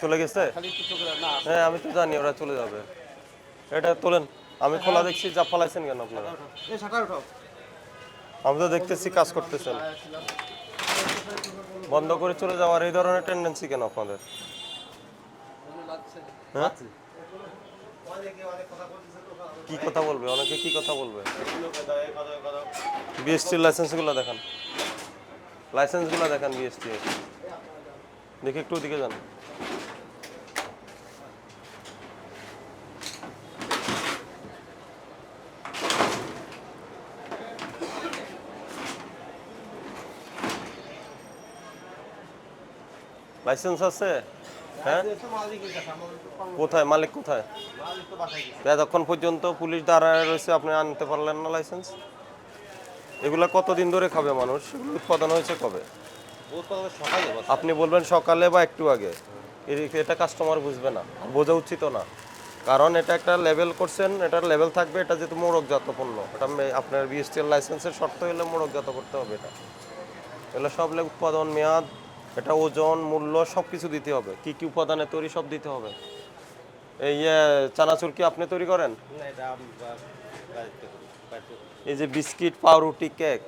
চলে গেছে? হ্যাঁ আমি তো জানি ওরা চলে যাবে। এটা তোলেন আমি খোলা দেখছি যা ফালাইছেন কেন আপনারা? আমি তো দেখতেছি কাজ করতেছেন। বন্ধ করে চলে যাওয়ার এই ধরনের টেন্ডেন্সি কেন আপনাদের? হ্যাঁ? কি কথা বলবে? অনেকে কি কথা বলবে? বিএসটির লাইসেন্সগুলো দেখান। লাইসেন্সগুলো দেখান বিএসটি দেখে একটু ওদিকে যান। লাইসেন্স আছে? হ্যাঁ? কোথায়? মালিক কোথায়? এতক্ষণ পর্যন্ত পুলিশ দাঁড়ায় রয়েছে আপনি আনতে পারলেন না লাইসেন্স এগুলো কতদিন ধরে খাবে মানুষ? এগুলো উৎপাদন হয়েছে কবে? আপনি বলবেন সকালে বা একটু আগে। এটা কাস্টমার বুঝবে না বোঝা উচিত না। কারণ এটা একটা লেভেল করছেন এটার লেভেল থাকবে এটা যেহেতু মোড়কজাত পণ্য এটা আপনার বিএসটিএল লাইসেন্সের শর্ত হলে মোড়কজাত করতে হবে এটা। এগুলো সব উৎপাদন মেয়াদ এটা ওজন মূল্য সব কিছু দিতে হবে। কি কি উপাদানে তৈরি সব দিতে হবে। এই চানাচুর কি আপনি তৈরি করেন। এই যে বিস্কিট পাউরুটি কেক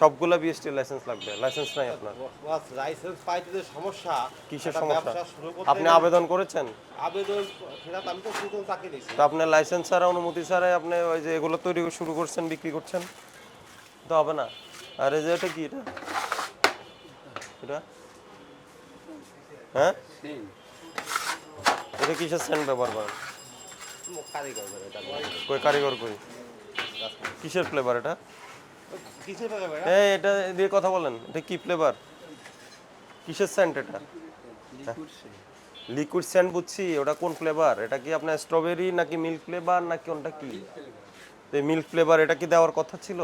সবগুলো বিএসটি লাইসেন্স লাগবে। লাইসেন্স নাই আপনার? বাস লাইসেন্স পাইতে যে সমস্যা কিসের সমস্যা? আপনি আবেদন করেছেন? আবেদন সেটা আমি তো করে চাকরি নিয়েছি তো আপনার লাইসেন্স ছাড়া অনুমতি ছাড়াই আপনি ওই যে এগুলো তৈরি শুরু করছেন বিক্রি করছেন? তো হবে না। আর এই যে এটা কি এটা? এটা? হ্যাঁ? এটা কিসের সেন্ট ব্যবহার করেন? করে কই, কারিগর কই? কিসের ফ্লেভার এটা? এই, এটা দিয়ে কথা বলেন, এটা কি ফ্লেভার কিসের সেন্ট এটা? লিকুইড সেন্ট বুঝছি, ওটা কোন ফ্লেভার এটা কি আপনার স্ট্রবেরি নাকি মিল্ক ফ্লেভার নাকি কোনটা কি? মিল্ক ফ্লেভার এটা কি দেওয়ার কথা ছিল?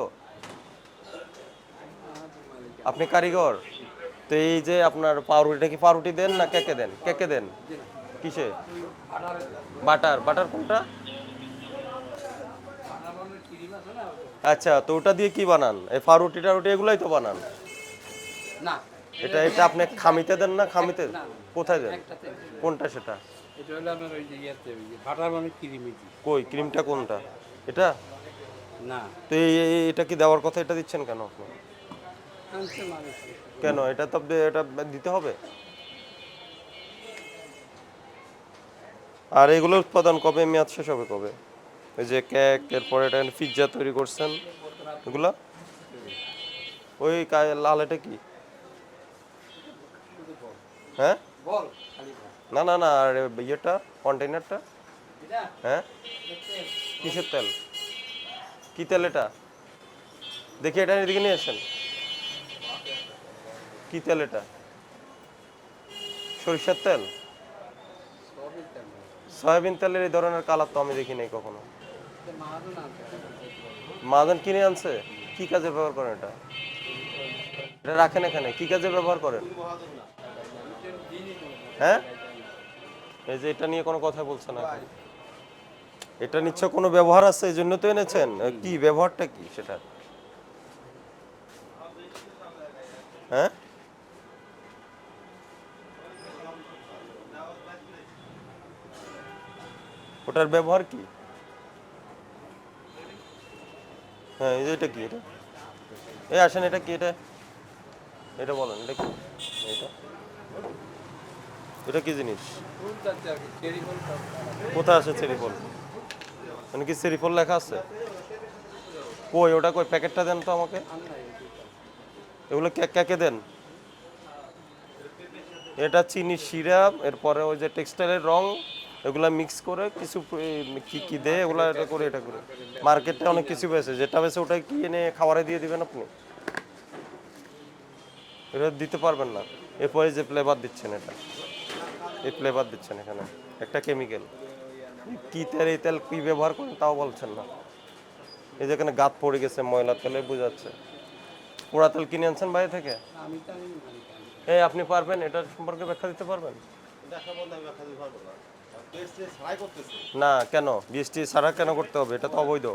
আপনি কারিগর? তো এই যে আপনার পাউরুটিটা কি পাউরুটি দেন না কেকে দেন? কেকে দেন? কিসে? বাটার। বাটার কোনটা? আচ্ছা তো ওটা দিয়ে কি বানান? এই পাউরুটি টারুটি এগুলাই তো বানান? না। এটা এটা আপনি খামিতে দেন না? খামিতে কোথায় দেন? কোনটা সেটা? এটা হলো আমার ওই যে ইয়েতে বাটার মানে কই ক্রিমটা কোনটা? এটা? না। তো এটা কি দেওয়ার কথা? এটা দিচ্ছেন কেন আপনি? কেন? এটা তো আপনি- এটা দিতে হবে? আর এগুলো উৎপাদন কবে? মেয়াদ শেষ হবে কবে? ওই যে কেক এরপরে এটা পিৎজা তৈরি করছেন। এগুলো? ওই লাল এটা কি? হ্যাঁ? না না না আর ইয়েটা কন্টেনারটা হ্যাঁ? কিসের তেল? কি তেল এটা? দেখি এটা এদিকে নিয়ে আসেন। কি তেল এটা? সরিষার তেল? সয়াবিন তেলের এই ধরনের কালার তো আমি দেখি নাই কখনো। মাদান কিনে আনছে? কি কাজে ব্যবহার করেন এটা? এটা রাখেন এখানে, কি কাজে ব্যবহার করেন? হ্যাঁ? এই যে এটা নিয়ে কোনো কথা বলছে না এটা নিশ্চয় কোনো ব্যবহার আছে এই জন্য তো এনেছেন? কি ব্যবহারটা কি সেটা? হ্যাঁ? ওটার ব্যবহার কি? হ্যাঁ এটা কি এটা? এই আসেন, এটা কি এটা? এটা বলেন, এটা কি? এটা এটা কি জিনিস? কোথায় আছে চেরি ফল মানে কি চেরি ফল লেখা আছে? কই, ওটা কই, প্যাকেটটা দেন তো আমাকে। এগুলো কে কে দেন? এটা চিনি, সিরাপ, এরপরে ওই যে টেক্সটাইলের রং। এগুলা মিক্স করে কিছু কি কি দেয় এগুলা এটা করে এটা করে। মার্কেটে অনেক কিছু পেয়েছে যেটা পেয়েছে ওটা কি এনে খাবারে দিয়ে দিবেন আপনি? এটা দিতে পারবেন না। এরপরে যে ফ্লেভার দিচ্ছেন এটা। এই ফ্লেভার দিচ্ছেন এখানে। একটা কেমিক্যাল কি তেল, এই তেল কী ব্যবহার করেন তাও বলছেন না। এই যে এখানে গাত পড়ে গেছে, ময়লা তেলে বোঝাচ্ছে। পোড়া তেল কিনে আনছেন বাইরে থেকে। এই আপনি পারবেন, এটার সম্পর্কে ব্যাখ্যা দিতে পারবেন? ব্যাখ্যা দিতে না কেন? বিএসটি ছাড়া কেন করতে হবে? এটা তো অবৈধ।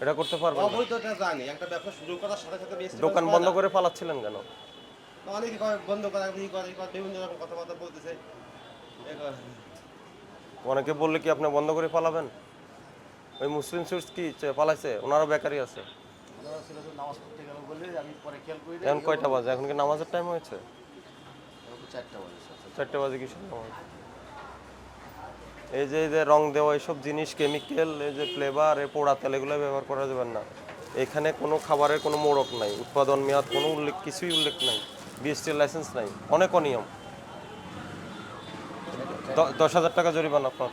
এটা করতে পারবেন। অবৈধটা জানি একটা ব্যবসা শুরু করার সাথে সাথে BST দোকান বন্ধ করে পালাচ্ছিলেন কেন? অনেকে কয় বন্ধ করা বিভিন্ন রকম কথাবার্তা বলতেছে। অনেকে বললে কি আপনি বন্ধ করে পালাবেন? ওই মুসলিম সুইটস কি চে- পালাইছে? ওনারও বেকারি আছে। ওনারা ছিল যে নামাজ পড়তে গেল বলে আমি পরে খেয়াল করি এখন কয়টা বাজে? এখন কি নামাজের টাইম হয়েছে? চারটা বাজে কিসের নামাজ? এই যে যে রং দেওয়া, এইসব জিনিস কেমিক্যাল এই যে ফ্লেভার এই পোড়া তেল এগুলো ব্যবহার করা যাবে না। এখানে কোনো খাবারের কোনো মোড়ক নাই, উৎপাদন মেয়াদ কোনো উল্লেখ, কিছুই উল্লেখ নাই বিএসটির লাইসেন্স নাই, অনেক অনিয়ম। দশ হাজার টাকা জরিমানা আপনার।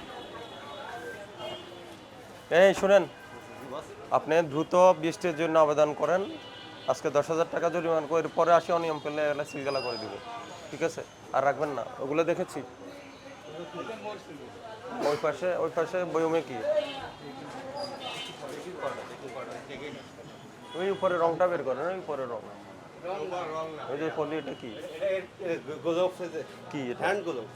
এই, শুনেন, আপনি দ্রুত বিএসটির জন্য আবেদন করেন, আজকে দশ হাজার টাকা জরিমানা করে পরে আসি অনিয়ম পেলে এগুলো সিলগালা করে দিবে। ঠিক আছে? আর রাখবেন না, ওগুলো দেখেছি। ওই পাশে ওই পাশে বয়মে কি ওই উপরে রংটা বের করেন ওই উপরে রং। ওই যে পলি এটা কি কি হ্যান্ড গোলপ